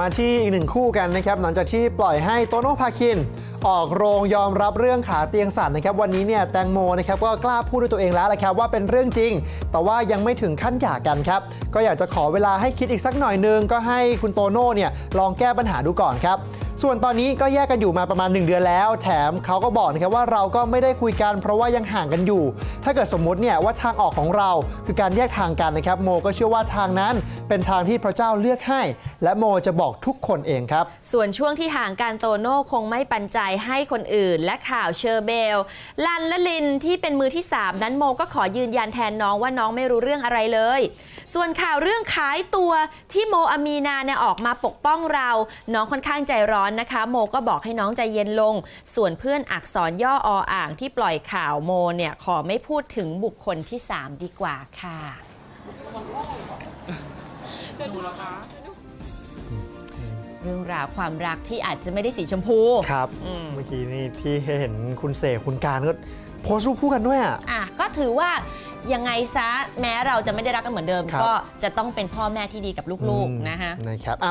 มาที่อีกหนึ่งคู่กันนะครับหลังจากที่ปล่อยให้โตโน่พาคิน ออกโรงยอมรับเรื่องขาเตียงสั่นนะครับวันนี้เนี่ยแตงโมนะครับก็กล้าพูดด้วยตัวเองแล้วแหละครับว่าเป็นเรื่องจริง แต่ว่ายังไม่ถึงขั้นหย่ากันครับก็อยากจะขอเวลาให้คิดอีกสักหน่อยนึงก็ให้คุณโตโน่เนี่ยลองแก้ปัญหาดูก่อนครับ ส่วนตอนนี้ก็แยกกันอยู่มาประมาณ 1 เดือนแล้ว แถมเขาก็บอกนะครับว่าเราก็ไม่ได้คุยกันเพราะว่ายังห่างกันอยู่ ถ้าเกิดสมมติเนี่ยว่าทางออกของเราคือการแยกทางกันนะครับโมก็เชื่อว่าทางนั้นเป็นทางที่พระเจ้าเลือกให้ และโมจะบอกทุกคนเองครับ ส่วนช่วงที่ห่างกันโตโน่คงไม่ปันใจให้คนอื่น และข่าวเชอร์เบล ลันและลินที่เป็นมือที่ 3 นั้นโมก็ขอยืนยันแทนน้องว่าน้องไม่รู้เรื่องอะไรเลย ส่วนข่าวเรื่องขายตัวที่โมอามีนาเนี่ยออกมาปกป้องเรา น้องค่อนข้างใจร้อนนะคะ โมก็บอกให้น้องใจเย็นลง ส่วนเพื่อนอักษรย่อออ่างที่ปล่อยข่าวโมเนี่ยขอไม่พูดถึงบุคคลที่ 3 ดีกว่าค่ะเรื่องราวความรักที่อาจจะไม่ได้สีชมพูครับอืมเมื่อกี้นี่ที่เห็นคุณเสกคุณการก็โพสต์รูปคู่กันด้วยอะอะก็ถือว่ายังไงซะแม้เราจะไม่ได้รักกันเหมือนเดิม ครับ ก็จะต้องเป็นพ่อแม่ที่ดีกับลูกๆนะคะ นะครับอะ